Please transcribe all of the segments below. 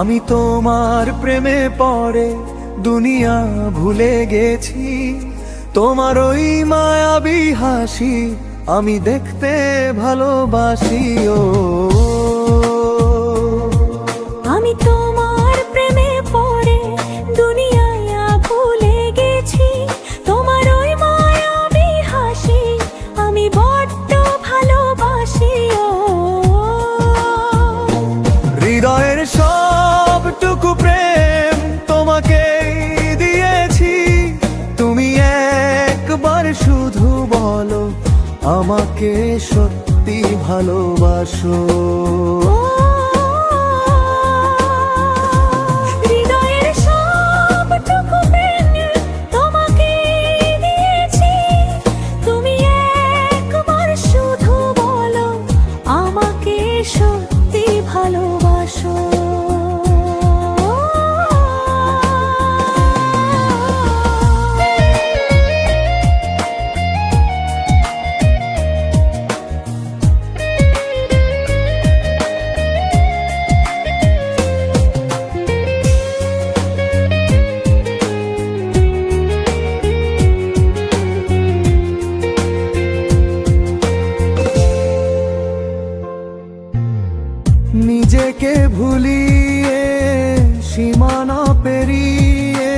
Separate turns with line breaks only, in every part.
আমি তোমার প্রেমে পড়ে, দুনিয়া ভুলে গেছি। তোমার ওই মায়াবী হাসি আমি দেখতে ভালোবাসি, ও।
আমি তোমার
আমাকে সত্যি ভালোবাসো। নিজেকে ভুলিয়ে সীমানা পেরিয়ে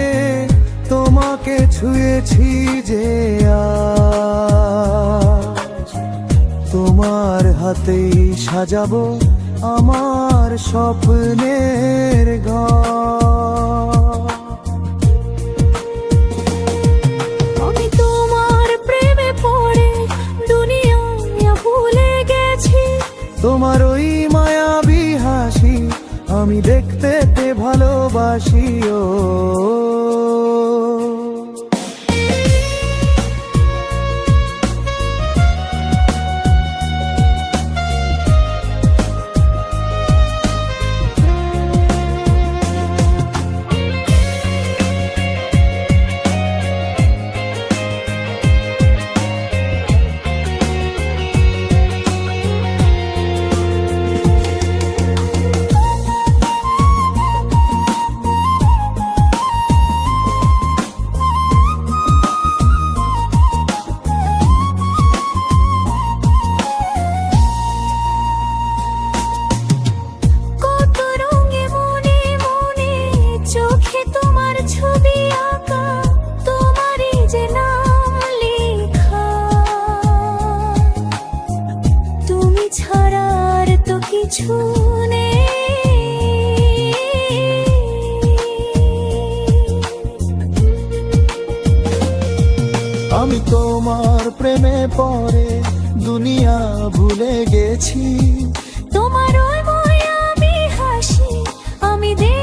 তোমাকে ছুঁয়েছি যে তোমার হাতেই সাজাবো আমার স্বপ্নের ঘর
আমি তোমার প্রেমে পড়ে দুনিয়া ভুলে গেছি।
তোমার ওই আমি দেখতে ভালোবাসি।
কিছু
আমি তোমার প্রেমে পরে দুনিয়া ভুলে গেছি।
তোমার আমি হাসি আমি দেখ